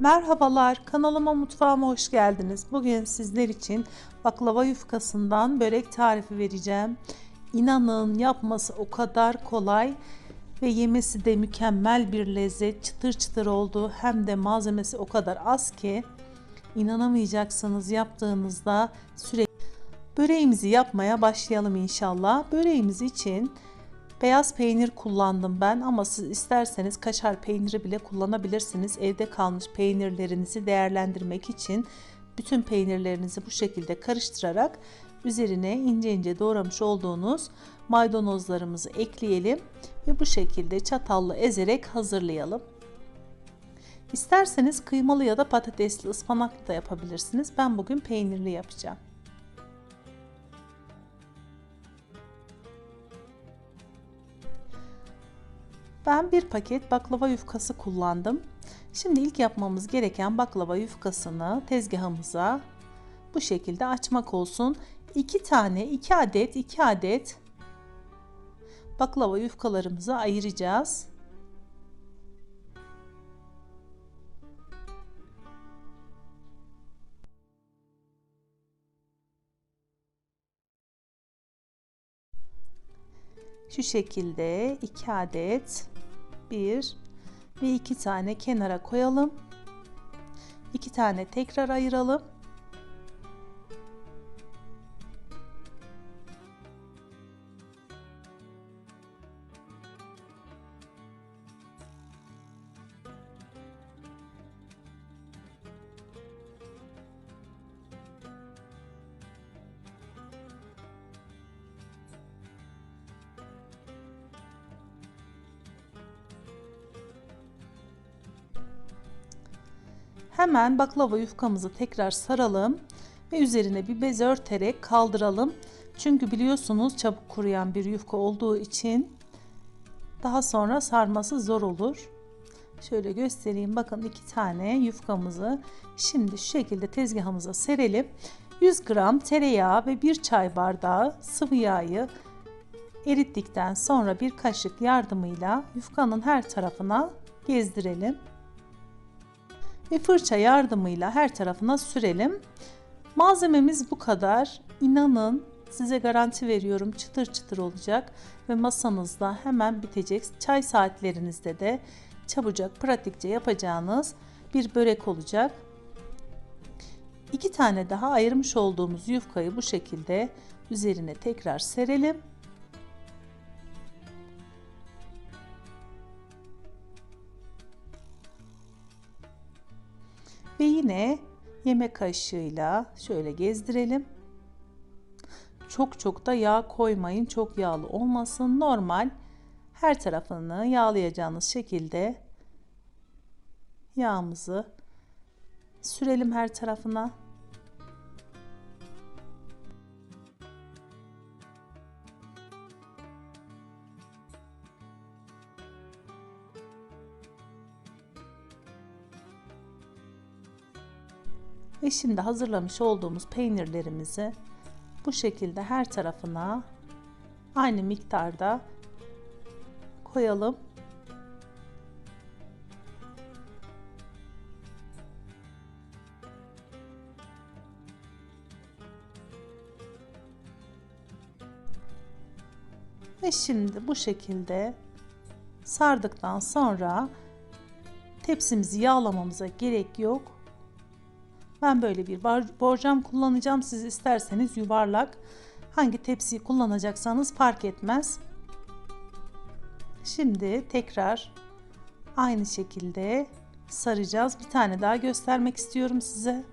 Merhabalar, kanalıma mutfağıma hoş geldiniz. Bugün sizler için baklava yufkasından börek tarifi vereceğim. İnanın yapması o kadar kolay ve yemesi de mükemmel bir lezzet. Çıtır çıtır oldu hem de malzemesi o kadar az ki inanamayacaksınız yaptığınızda sürekli Böreğimizi yapmaya başlayalım inşallah. Böreğimiz için Beyaz peynir kullandım ben ama siz isterseniz kaşar peyniri bile kullanabilirsiniz. Evde kalmış peynirlerinizi değerlendirmek için bütün peynirlerinizi bu şekilde karıştırarak üzerine ince ince doğramış olduğunuz maydanozlarımızı ekleyelim ve bu şekilde çatalla ezerek hazırlayalım. İsterseniz kıymalı ya da patatesli ıspanaklı da yapabilirsiniz. Ben bugün peynirli yapacağım. Ben bir paket baklava yufkası kullandım. Şimdi ilk yapmamız gereken baklava yufkasını tezgahımıza bu şekilde açmak olsun. 2 tane 2 adet 2 adet baklava yufkalarımızı ayıracağız. Şu şekilde 2 adet 1 ve 2 tane kenara koyalım. 2 tane tekrar ayıralım. Hemen baklava yufkamızı tekrar saralım ve üzerine bir bez örterek kaldıralım. Çünkü biliyorsunuz çabuk kuruyan bir yufka olduğu için daha sonra sarması zor olur. Şöyle göstereyim. Bakın iki tane yufkamızı şimdi şu şekilde tezgahımıza serelim. 100 gram tereyağı ve bir çay bardağı sıvı yağı erittikten sonra bir kaşık yardımıyla yufkanın her tarafına gezdirelim ve fırça yardımıyla her tarafına sürelim. Malzememiz bu kadar. İnanın size garanti veriyorum çıtır çıtır olacak ve masanızda hemen bitecek. Çay saatlerinizde de çabucak pratikçe yapacağınız bir börek olacak. İki tane daha ayırmış olduğumuz yufkayı bu şekilde üzerine tekrar serelim. Ve yine yemek kaşığıyla şöyle gezdirelim. Çok çok da yağ koymayın. Çok yağlı olmasın. Normal her tarafını yağlayacağınız şekilde yağımızı sürelim her tarafına. Ve şimdi hazırlamış olduğumuz peynirlerimizi bu şekilde her tarafına aynı miktarda koyalım. Ve şimdi bu şekilde sardıktan sonra tepsimizi yağlamamıza gerek yok. Ben böyle bir borcam kullanacağım. Siz isterseniz yuvarlak hangi tepsiyi kullanacaksanız fark etmez. Şimdi tekrar aynı şekilde saracağız. Bir tane daha göstermek istiyorum size.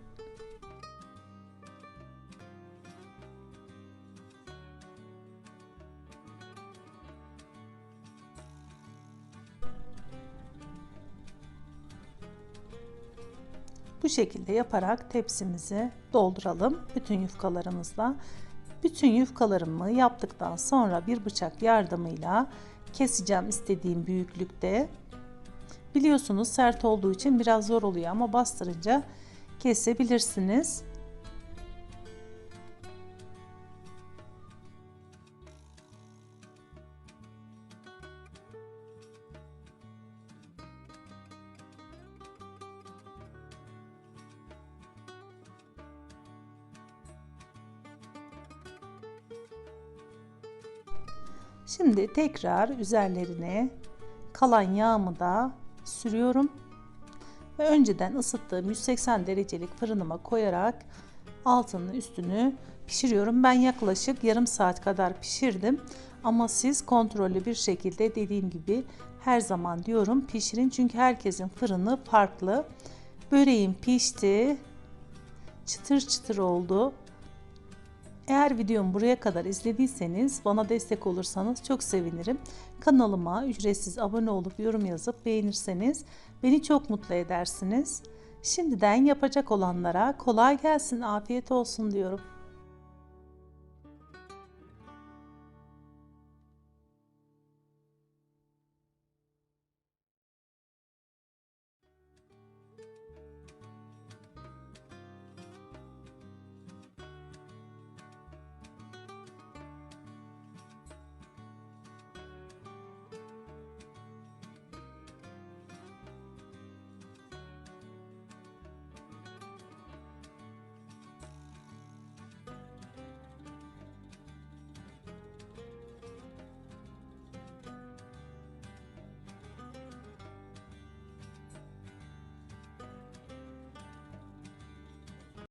Bu şekilde yaparak tepsimizi dolduralım bütün yufkalarımızla. Bütün yufkalarımı yaptıktan sonra bir bıçak yardımıyla keseceğim istediğim büyüklükte. Biliyorsunuz sert olduğu için biraz zor oluyor ama bastırınca kesebilirsiniz. Şimdi tekrar üzerlerine kalan yağımı da sürüyorum. Ve önceden ısıttığım 180 derecelik fırınıma koyarak altını üstünü pişiriyorum. Ben yaklaşık yarım saat kadar pişirdim. Ama siz kontrollü bir şekilde dediğim gibi her zaman diyorum pişirin. Çünkü herkesin fırını farklı. Böreğim pişti. Çıtır çıtır oldu. Eğer videomu buraya kadar izlediyseniz bana destek olursanız çok sevinirim. Kanalıma ücretsiz abone olup yorum yazıp beğenirseniz beni çok mutlu edersiniz. Şimdiden yapacak olanlara kolay gelsin, afiyet olsun diyorum.